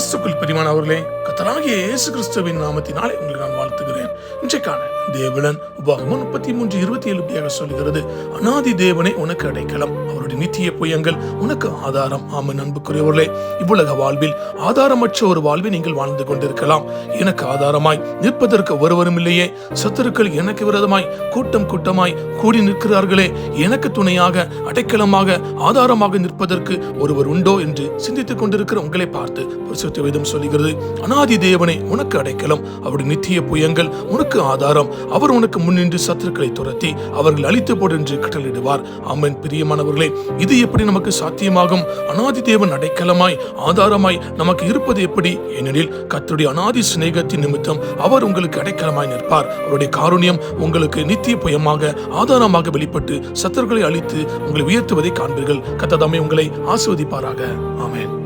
கிறிஸ்துக்குள் பிரிமானவர்களே கத்தராகிய இயேசு கிறிஸ்துவின் நாமத்தினாலே உங்களை நான் வாழ்த்துகிறேன். இன்றைக்கான தேவலன் உபாகமம் முப்பத்தி மூன்று இருபத்தி ஏழு இப்படியாக சொல்கிறது அனாதி தேவனை உனக்கு அடைக்கலாம் அவருடைய நித்திய புயங்கள் உனக்கு ஆதாரம். ஆமன். அன்புக்குரியவர்களே இவ்வுலக வாழ்வில் ஆதாரமற்ற ஒரு வாழ்வை நீங்கள் வாழ்ந்து கொண்டிருக்கலாம். எனக்கு ஆதாரமாய் நிற்பதற்கு ஒருவரும் இல்லையே. சத்துருக்கள் எனக்கு விரோதமாய் கூட்டம் கூட்டமாய் கூடி நிற்கிறார்களே. எனக்கு துணையாக அடைக்கலமாக ஆதாரமாக நிற்பதற்கு ஒருவர் உண்டோ என்று சிந்தித்துக் கொண்டிருக்கிற உங்களை பார்த்து பரிசுத்த வேதம் சொல்லுகிறது. அனாதி தேவனை உனக்கு அடைக்கலம். அவருடைய நித்திய புயங்கள் உனக்கு ஆதாரம். அவர் உனக்கு முன்னின்று சத்துருக்களை துரத்தி அவர்கள் அழித்து போடு என்று கட்டளிடுவார் அம்மன் பிரியமானவர்களே இது எப்படி நமக்கு சாத்தியமாகும்? அனாதி தேவன் அடைக்கலமாய் ஆதாரமாய் நமக்கு இருப்பது எப்படி? ஏனெனில் கத்துடைய அனாதி சிநேகத்தின் நிமித்தம் அவர் உங்களுக்கு அடைக்கலமாய் நிற்பார். அவருடைய காருண்யம் உங்களுக்கு நித்திய புயமாக ஆதாரமாக வெளிப்பட்டு சத்தர்களை அழித்து உங்களை உயர்த்துவதை காண்பீர்கள். கத்ததாமே உங்களை ஆசிர்வதிப்பாராக. ஆமேன்.